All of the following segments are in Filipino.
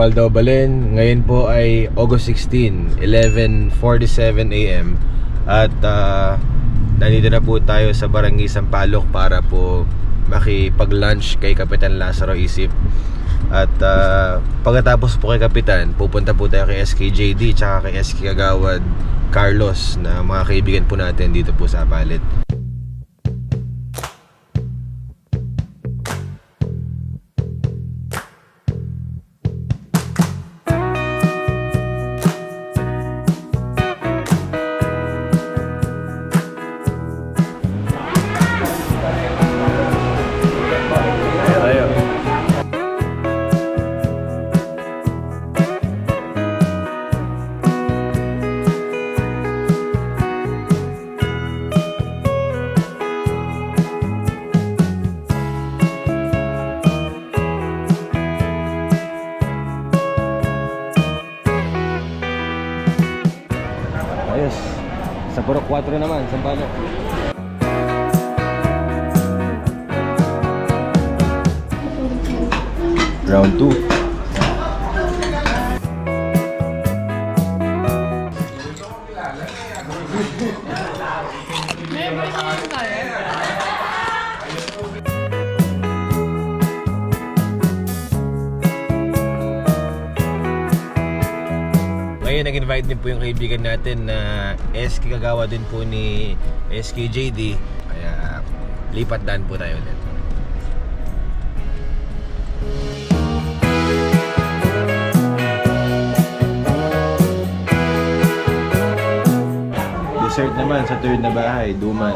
Maya Paldobalin. Ngayon po ay August 16, 11.47 a.m. At ah, nandito na po tayo sa Barangay Sampaloc para po makipag-lunch kay Kapitan Lazaro Isip. At ah, pagkatapos po kay Kapitan, pupunta po tayo kay SKJD tsaka kay SK Kagawad Carlos na mga kaibigan po natin dito po sa Palit. 4 naman, Sampaloc. Round 2. Nag-invite din po yung kaibigan natin na SK kagawa din po ni SKJD. Kaya lipat daan po tayo ulit. Dessert naman sa third na bahay, Duman.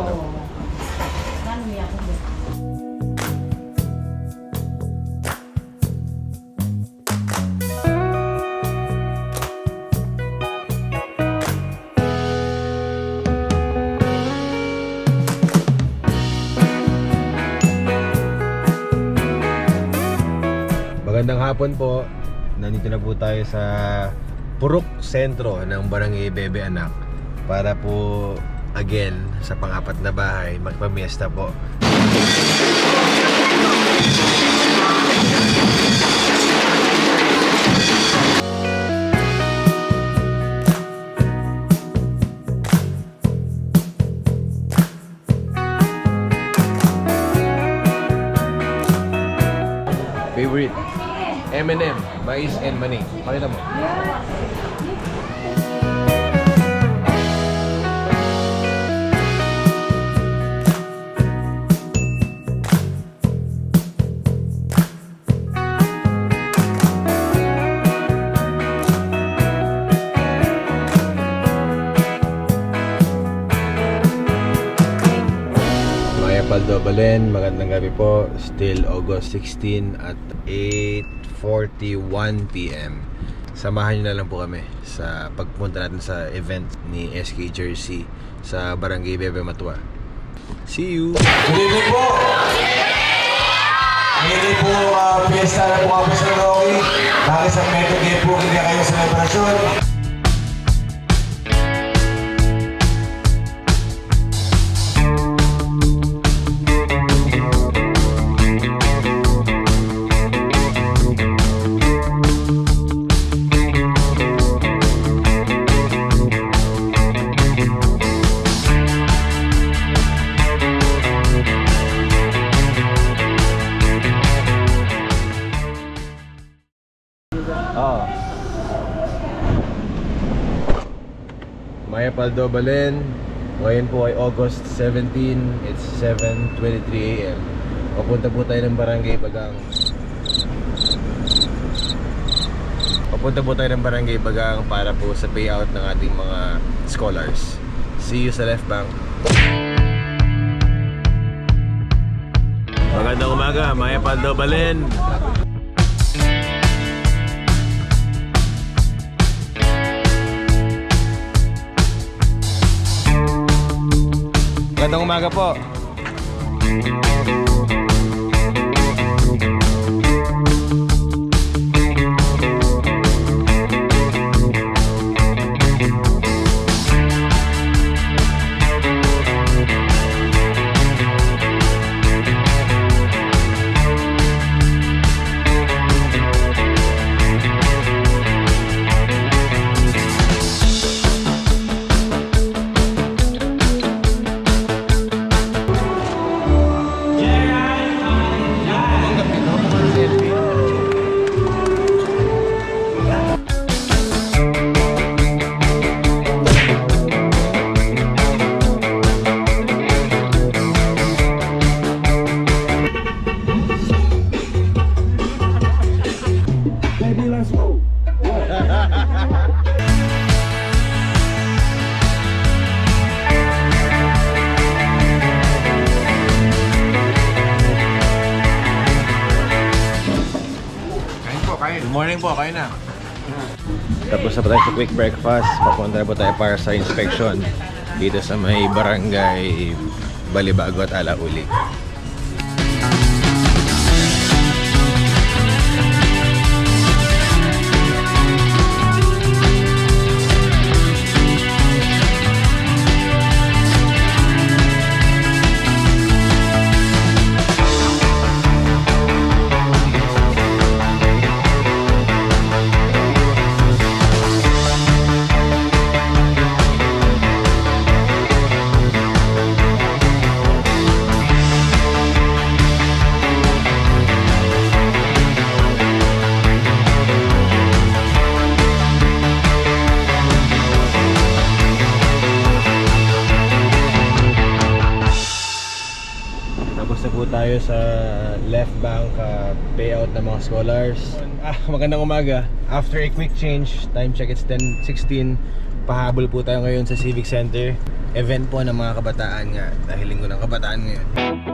Magandang hapon po. Nandito na po tayo sa Purok Sentro ng Barangay Bebe Anak para po again sa pangapat na bahay magpamiesta po. Mais and Mani. Pakita mo. Paldo Balen, magandang gabi po. Still August 16 at 8.41pm. Samahan nyo na lang po kami sa pagpunta natin sa event ni SK Jersey sa Barangay Bebe Matua. See you! Good evening po! Hindi po uh, fiesta na po kami sa Rocky. Bakit sa Metro Game po hindi kayo sa selebrasyon? Maya Paldo Balen. Ngayon po ay August 17. It's 7.23 a.m. Papunta po tayo ng Barangay Bagang. Papunta po tayo ng Barangay Bagang para po sa payout ng ating mga scholars. See you sa left bank. Magandang umaga, Maya Paldo Magandang umaga po. Morning po, kayo na. Tapos na po tayo sa quick breakfast. Papunta na po tayo para sa inspection dito sa may barangay Balibago at Alauli. Tayo sa left bank uh, payout ng mga scholars. Ah, magandang umaga. After a quick change, time check it's 10.16. Pahabol po tayo ngayon sa Civic Center. Event po ng mga kabataan nga. Dahil linggo ng kabataan ngayon.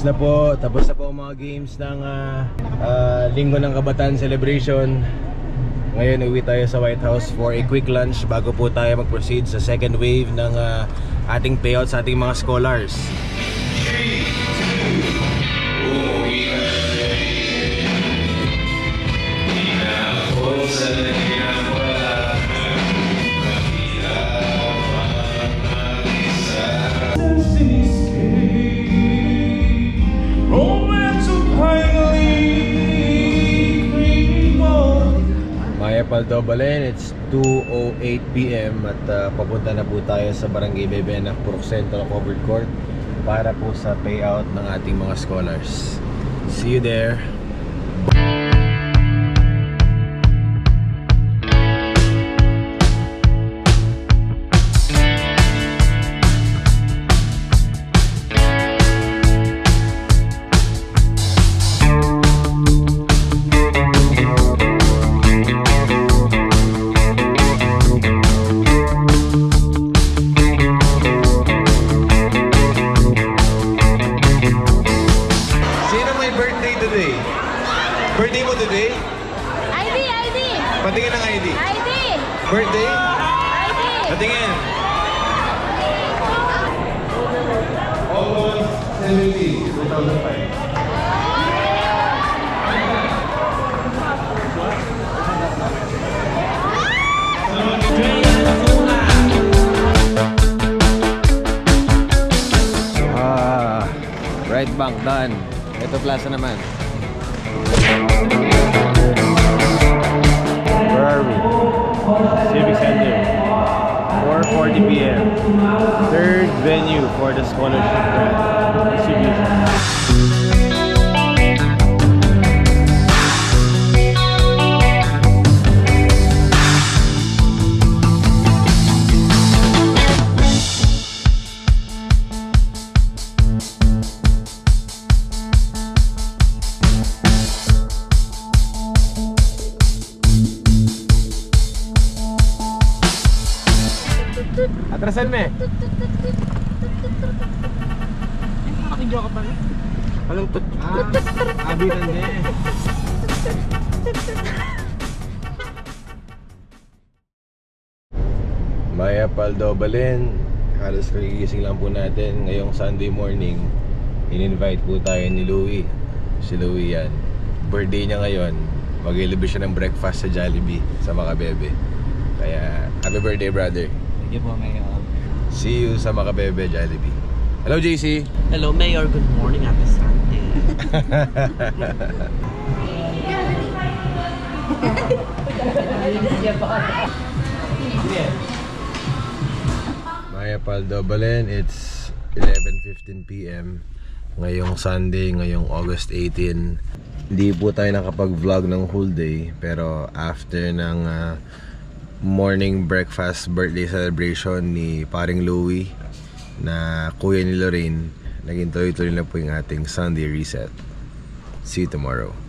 Na po, tapos na po ang mga games ng ah, ah, Linggo ng Kabataan Celebration. Ngayon uwi tayo sa White House for a quick lunch bago po tayo mag-proceed sa second wave ng ah, ating payout sa ating mga scholars. Maya Paldobalén, it's 2.08pm at ah, papunta na po tayo sa Barangay Bebena, Purok Central Covered Court para po sa payout ng ating mga scholars. See you there! Sino may birthday today? Birthday mo today? ID, ID! Patingin ng ID. ID! Birthday? ID! Patingin. August 17, 2005. Bank done. Ito plaza naman. Where are we? Civic Center. 4 7.40 p.m. Third venue for the scholarship grant distribution. Nakakidyo ka pa rin. Anong tut? Ah, abitan din. Maya Paldo Balen. Halos kagigising lang po natin ngayong Sunday morning. In-invite po tayo ni Louie. Si Louie yan. Birthday niya ngayon. Mag-ilibis siya ng breakfast sa Jollibee sa Makabebe. Kaya, happy birthday brother. Thank you po, Mayor. See you sa Makabebe Jollibee. Hello JC! Hello, Mayor. Good morning, Ate Santi. Maya Paldo Balen, it's 11.15pm ngayong Sunday, ngayong August 18 hindi po tayo nakapag-vlog ng whole day pero after ng ah, morning breakfast birthday celebration ni paring Louie na kuya ni Lorraine. Naging tuloy-tuloy na po yung ating Sunday reset. See you tomorrow